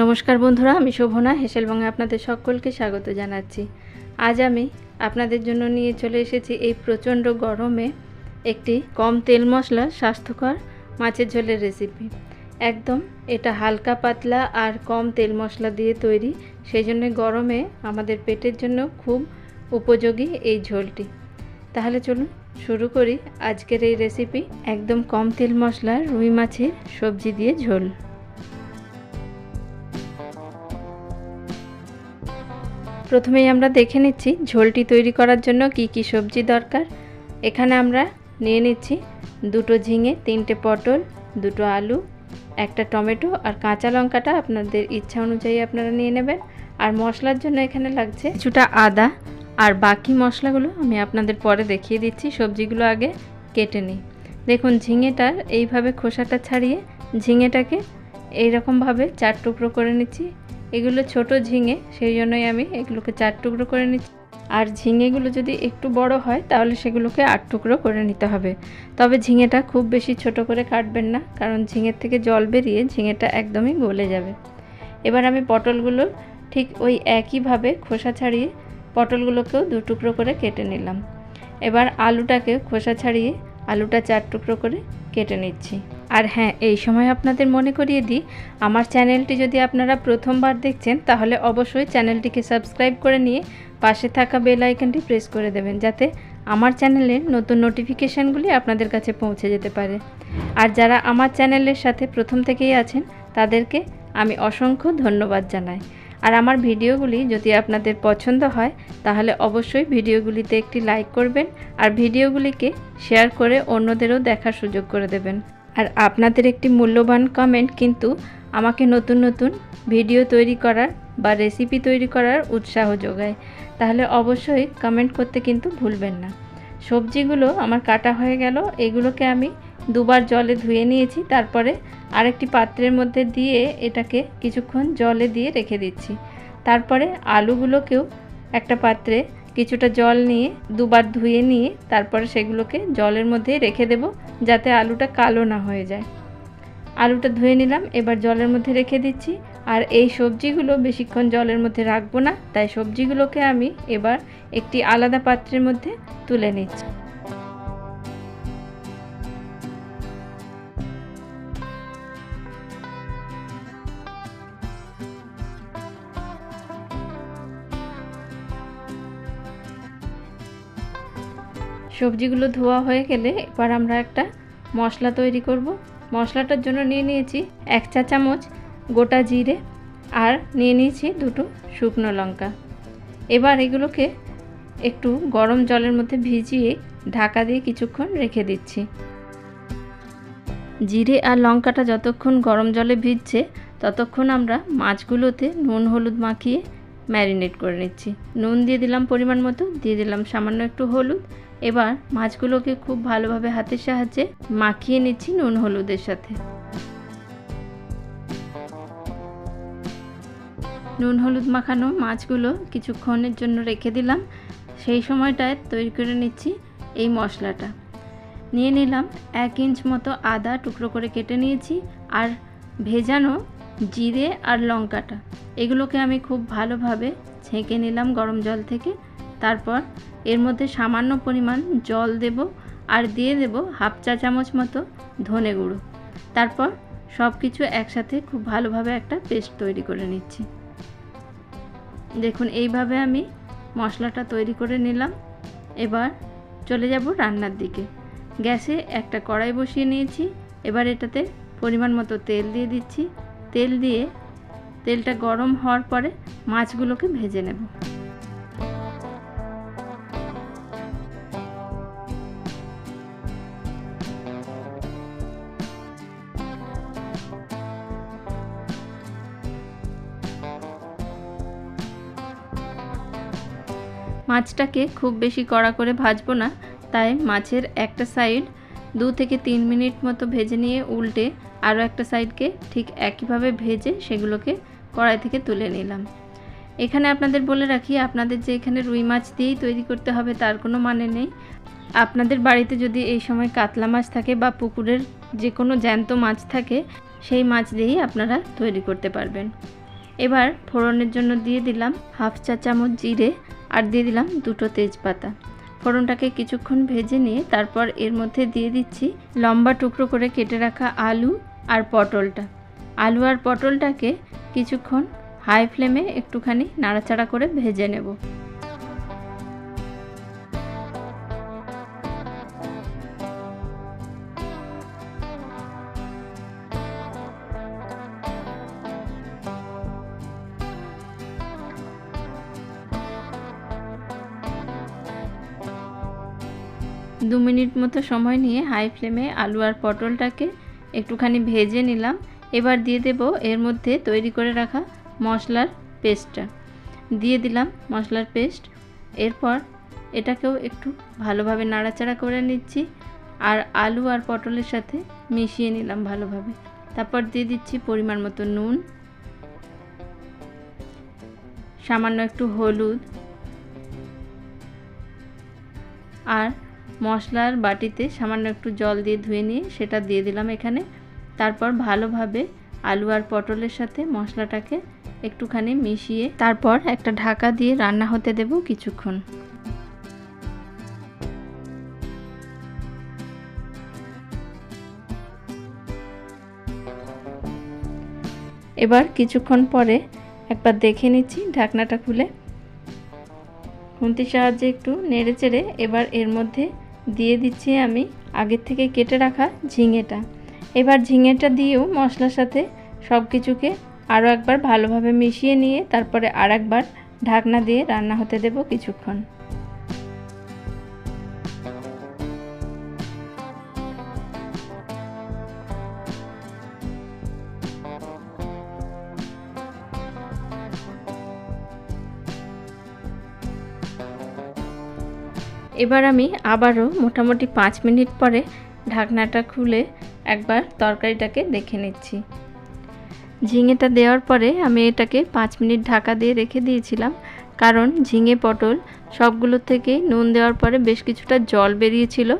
নমস্কার বন্ধুরা, আমি শোভনা, হেসেলবঙ্গে আপনাদের সকলকে স্বাগত জানাচ্ছি। আজ আমি আপনাদের জন্য নিয়ে চলে এসেছি এই প্রচণ্ড গরমে একটি কম তেল মশলা, স্বাস্থ্যকর মাছের ঝোলের রেসিপি একদম এটা হালকা পাতলা আর কম তেল মশলা দিয়ে তৈরি সেই জন্য গরমে আমাদের পেটের জন্য খুব উপযোগী এই ঝোলটি। তাহলে চলুন শুরু করি আজকের এই রেসিপি একদম কম তেল মশলা, রুই মাছের সবজি দিয়ে ঝোল। প্রথমেই আমরা দেখে নিচ্ছি ঝোলটি তৈরি করার জন্য কি কি সবজি দরকার। এখানে আমরা নিয়ে নিচ্ছি দুটো ঝিঙে, তিনটে পটল, দুটো আলু, একটা টমেটো আর কাঁচা লঙ্কাটা আপনাদের ইচ্ছা অনুযায়ী আপনারা নিয়ে নেবেন। আর মশলার জন্য এখানে লাগছে কিছুটা আদা। আর বাকি মশলাগুলো আমি আপনাদের পরে দেখিয়ে দিচ্ছি, সবজিগুলো আগে কেটে নিই। দেখুন, ঝিঙেটার এইভাবে খোসাটা ছাড়িয়ে ঝিঙেটাকে এইরকমভাবে চার টুকরো করে নিচ্ছি। এগুলো ছোট ঝিঙে, সেই জন্যই আমি এগুলোকে চার টুকরো করে নিচ্ছি। আর ঝিঙেগুলো যদি একটু বড় হয়, তাহলে সেগুলোকে আট টুকরো করে নিতে হবে। তবে ঝিঙেটা খুব বেশি ছোট করে কাটবেন না, কারণ ঝিঙের থেকে জল বেরিয়ে ঝিঙেটা একদমই গলে যাবে। এবার আমি পটলগুলো ঠিক ওই একইভাবে খোসা ছাড়িয়ে পটলগুলোকেও দু টুকরো করে কেটে নিলাম। এবার আলুটাকে খোসা ছাড়িয়ে আলুটা চার টুকরো করে কেটে নিচ্ছি। আর হ্যাঁ এই সময় আপনাদের মনে করিয়ে দিই, আমার চ্যানেলটি যদি আপনারা প্রথমবার দেখছেন, তাহলে অবশ্যই চ্যানেলটিকে সাবস্ক্রাইব করে নিয়ে পাশে থাকা বেল আইকনটি প্রেস করে দেবেন, যাতে আমার চ্যানেলের নতুন নোটিফিকেশানগুলি আপনাদের কাছে পৌঁছে যেতে পারে। আর যারা আমার চ্যানেলের সাথে প্রথম থেকেই আছেন, তাদেরকে আমি অসংখ্য ধন্যবাদ জানাই। আর আমার ভিডিওগুলি যদি আপনাদের পছন্দ হয়, তাহলে অবশ্যই ভিডিওগুলিতে একটি লাইক করবেন, আর ভিডিওগুলিকে শেয়ার করে অন্যদেরও দেখার সুযোগ করে দেবেন। আর আপনাদের একটি মূল্যবান কমেন্ট কিন্তু আমাকে নতুন নতুন ভিডিও তৈরি করার বা রেসিপি তৈরি করার উৎসাহ যোগায়। তাহলে অবশ্যই কমেন্ট করতে কিন্তু ভুলবেন না। সবজিগুলো আমার কাটা হয়ে গেল, এগুলোকে আমি দুবার জলে ধুয়ে নিয়েছি, তারপরে আরেকটি পাত্রের মধ্যে দিয়ে এটাকে কিছুক্ষণ জলে দিয়ে রেখে দিচ্ছি। তারপরে আলুগুলোকেও একটা পাত্রে কিছুটা জল নিয়ে দুবার ধুয়ে নিয়ে তারপরে সেগুলোকে জলের মধ্যে রেখে দেব যাতে আলুটা কালো না হয়ে যায়। আলুটা ধুয়ে নিলাম, এবার জলের মধ্যে রেখে দিচ্ছি। আর এই সবজিগুলো বেশিক্ষণ জলের মধ্যে রাখব না, তাই সবজিগুলোকে আমি এবার একটি আলাদা পাত্রের মধ্যে তুলে নিচ্ছি। সবজিগুলো ধোয়া হয়ে গেলে এবার আমরা একটা মশলা তৈরি করব। মশলাটার জন্য নিয়ে নিয়েছি এক চা চামচ গোটা জিরে আর নিয়ে নিয়েছি দুটো শুকনো লঙ্কা। এবার এগুলোকে একটু গরম জলের মধ্যে ভিজিয়ে ঢাকা দিয়ে কিছুক্ষণ রেখে দিচ্ছি। জিরে আর লঙ্কাটা যতক্ষণ গরম জলে ভিজছে ততক্ষণ আমরা মাছগুলোতে নুন, হলুদ মাখিয়ে ম্যারিনেট করে নিচ্ছি। নুন দিয়ে দিলাম পরিমাণ মতো, দিয়ে দিলাম সামান্য একটু হলুদ এবার মাছগুলোকে খুব ভালোভাবে হাতের সাহায্যে মাখিয়ে নিচ্ছি নুন হলুদের সাথে। নুন হলুদ মাখানো মাছগুলো কিছুক্ষণের জন্য রেখে দিলাম। সেই সময়টায় তৈরি করে নিচ্ছি এই মশলাটা। নিয়ে নিলাম এক ইঞ্চ মতো আদা টুকরো করে কেটে নিয়েছি আর ভেজানো জিরে আর লঙ্কাটা। এগুলোকে আমি খুব ভালোভাবে ছেঁকে নিলাম গরম জল থেকে। তারপর এর মধ্যে সামান্য পরিমাণ জল দেব আর দিয়ে দেব হাফ চা চামচ মতো ধনে গুঁড়ো। তারপর সব কিছু একসাথে খুব ভালোভাবে একটা পেস্ট তৈরি করে নিচ্ছি। দেখুন, এইভাবে আমি মশলাটা তৈরি করে নিলাম। এবার চলে যাব রান্নার দিকে। গ্যাসে একটা কড়াই বসিয়ে নিয়েছি। এবার এটাতে পরিমাণ মতো তেল দিয়ে দিচ্ছি। তেল দিয়ে তেলটা গরম হওয়ার পরে মাছগুলোকে ভেজে নেব। মাছটাকে খুব বেশি কড়া করে ভাজবো না। তাই মাছের একটা সাইড দু থেকে তিন মিনিট মতো ভেজে নিয়ে উল্টে আরও একটা সাইডকে ঠিক একইভাবে ভেজে সেগুলোকে কড়াই থেকে তুলে নিলাম। এখানে আপনাদের বলে রাখি, আপনাদের যে এখানে রুই মাছ দিয়েই তৈরি করতে হবে তার কোনো মানে নেই। আপনাদের বাড়িতে যদি এই সময় কাতলা মাছ থাকে বা পুকুরের যে কোনো জ্যান্ত মাছ থাকে, সেই মাছ দিয়েই আপনারা তৈরি করতে পারবেন। এবার ফোড়নের জন্য দিয়ে দিলাম হাফ চা চামচ জিরে আর দিয়ে দিলাম দুটো তেজপাতা। ফোড়নটাকে কিছুক্ষণ ভেজে নিয়ে তারপর এর মধ্যে দিয়ে দিচ্ছি লম্বা টুকরো করে কেটে রাখা আলু আর পটলটা। আলু আর পটলটাকে কিছুক্ষণ হাই ফ্লেমে একটুখানি নাড়াচাড়া করে ভেজে নেব। দু মিনিট মতো সময় নিয়ে হাই ফ্লেমে আলু আর পটলটাকে একটুখানি ভেজে নিলাম। এবার দিয়ে দেব এর মধ্যে তৈরি করে রাখা মশলার পেস্টটা। দিয়ে দিলাম মশলার পেস্ট। এরপর এটাকেও একটু ভালোভাবে নাড়াচাড়া করে নিচ্ছি আর আলু আর পটলের সাথে মিশিয়ে নিলাম ভালোভাবে। তারপর দিয়ে দিচ্ছি পরিমাণ মতো নুন। সামান্য একটু হলুদ। আর মশলার বাটিতে সামান্য একটু জল দিয়ে ধুয়ে নিয়ে সেটা দিয়ে দিলাম এখানে। তারপর ভালোভাবে আলু আর পটলের সাথে মশলাটাকে একটুখানি মিশিয়ে তারপর একটা ঢাকা দিয়ে রান্না হতে দেব কিছুক্ষণ। এবার কিছুক্ষণ পরে একবার দেখে নিচ্ছি ঢাকনাটা খুলে। খুন্তির সাহায্যে একটু নেড়ে চেড়ে এবার এর মধ্যে দিয়ে দিচ্ছি আমি আগের থেকে কেটে রাখা ঝিঙেটা। এবার ঝিঙেটা দিয়েও মশলার সাথে সব কিছুকে আরও একবার ভালোভাবে মিশিয়ে নিয়ে তারপরে আর একবার ঢাকনা দিয়ে রান্না হতে দেব কিছুক্ষণ। এবার আমি আবারও মোটামুটি পাঁচ মিনিট পরে ঢাকনাটা খুলে একবার তরকারিটাকে দেখে নিচ্ছি। ঝিঙেটা দেওয়ার পরে আমি এটাকে পাঁচ মিনিট ঢাকা দিয়ে রেখে দিয়েছিলাম, কারণ ঝিঙে, পটল সবগুলো থেকেই নুন দেওয়ার পরে বেশ কিছুটা জল বেরিয়েছিল,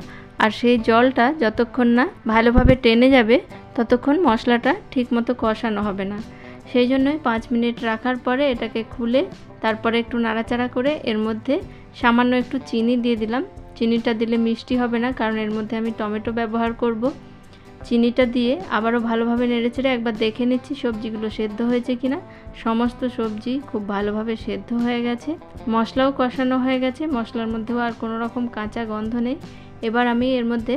আর সেই জলটা যতক্ষণ না ভালোভাবে টেনে যাবে ততক্ষণ মশলাটা ঠিকমতো কষানো হবে না। সেই জন্যই পাঁচ মিনিট রাখার পরে এটাকে খুলে তারপরে একটু নাড়াচাড়া করে এর মধ্যে সামান্য একটু চিনি দিয়ে দিলাম। চিনিটা দিলে মিষ্টি হবে না, কারণ এর মধ্যে আমি টমেটো ব্যবহার করব। চিনিটা দিয়ে আবারও ভালোভাবে নেড়েচেড়ে একবার দেখে নিচ্ছি সবজিগুলো সেদ্ধ হয়েছে কিনা। সমস্ত সবজি খুব ভালোভাবে সেদ্ধ হয়ে গেছে। মশলাও কষানো হয়ে গেছে। মশলার মধ্যেও আর কোনো রকম কাঁচা গন্ধ নেই। এবার আমি এর মধ্যে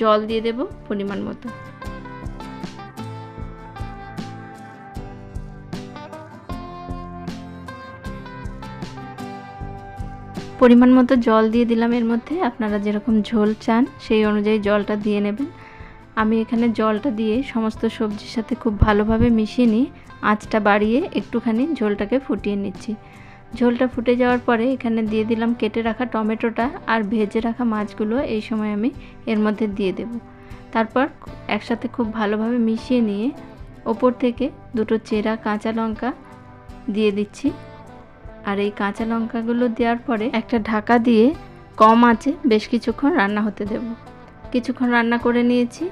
জল দিয়ে দেব পরিমাণ মতো। পরিমাণ মতো জল দিয়ে দিলাম এর মধ্যে। আপনারা যেরকম ঝোল চান, সেই অনুযায়ী জলটা দিয়ে নেবেন। আমি এখানে জলটা দিয়ে সমস্ত সবজির সাথে খুব ভালোভাবে মিশিয়ে নিয়ে আঁচটা বাড়িয়ে একটুখানি ঝোলটাকে ফুটিয়ে নিচ্ছি। ঝোলটা ফুটে যাওয়ার পরে এখানে দিয়ে দিলাম কেটে রাখা টমেটোটা আর ভেজে রাখা মাছগুলো এই সময় আমি এর মধ্যে দিয়ে দেব। তারপর একসাথে খুব ভালোভাবে মিশিয়ে নিয়ে ওপর থেকে দুটো চেরা কাঁচা লঙ্কা দিয়ে দিচ্ছি। আর এই কাঁচা লঙ্কাগুলো দেওয়ার পরে একটা ঢাকা দিয়ে কম আছে বেশ কিছুক্ষণ রান্না হতে দেব। কিছুক্ষণ রান্না করে নিয়েছি।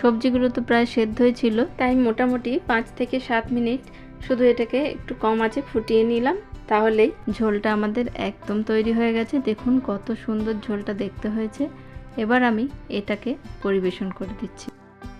সবজিগুলো তো প্রায় সেদ্ধই ছিল, তাই মোটামুটি পাঁচ থেকে সাত মিনিট শুধু এটাকে একটু কম আছে ফুটিয়ে নিলাম। তাহলেই ঝোলটা আমাদের একদম তৈরি হয়ে গেছে। দেখুন কত সুন্দর ঝোলটা দেখতে হয়েছে। এবার আমি এটাকে পরিবেশন করে দিচ্ছি।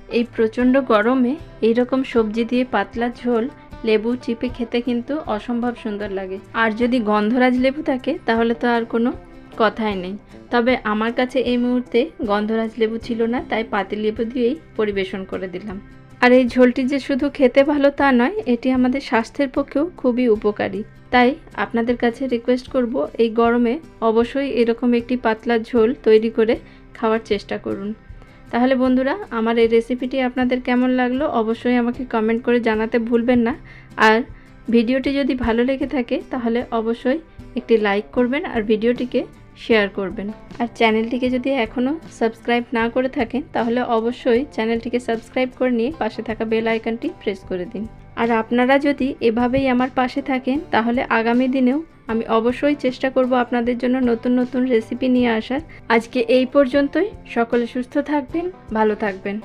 এই প্রচণ্ড গরমে এইরকম সবজি দিয়ে পাতলা ঝোল লেবু চিপে খেতে কিন্তু অসম্ভব সুন্দর লাগে। আর যদি গন্ধরাজ লেবু থাকে, তাহলে তো আর কোনো কথাই নেই। তবে আমার কাছে এই মুহূর্তে গন্ধরাজ লেবু ছিল না, তাই পাতি লেবু দিয়েই পরিবেশন করে দিলাম। আর এই ঝোলটি যে শুধু খেতে ভালো তা নয়, এটি আমাদের স্বাস্থ্যের পক্ষেও খুবই উপকারী। তাই আপনাদের কাছে রিকোয়েস্ট করব, এই গরমে অবশ্যই এরকম একটি পাতলা ঝোল তৈরি করে খাওয়ার চেষ্টা করুন। তাহলে বন্ধুরা, আমার এই রেসিপিটি আপনাদের কেমন লাগল অবশ্যই আমাকে কমেন্ট করে জানাতে ভুলবেন না। আর ভিডিওটি যদি ভালো লেগে থাকে, তাহলে অবশ্যই একটি লাইক করবেন আর ভিডিওটিকে শেয়ার করবেন। আর চ্যানেলটিকে যদি এখনও সাবস্ক্রাইব না করে থাকেন, তাহলে অবশ্যই চ্যানেলটিকে সাবস্ক্রাইব করে নিয়ে পাশে থাকা বেল আইকনটি প্রেস করে দিন। আর আপনারা যদি এভাবেই আমার পাশে থাকেন, তাহলে আগামী দিনেও আমি অবশ্যই চেষ্টা করব আপনাদের জন্য নতুন নতুন রেসিপি নিয়ে আসার। আজকে এই পর্যন্তই। সকলে সুস্থ থাকবেন, ভালো থাকবেন।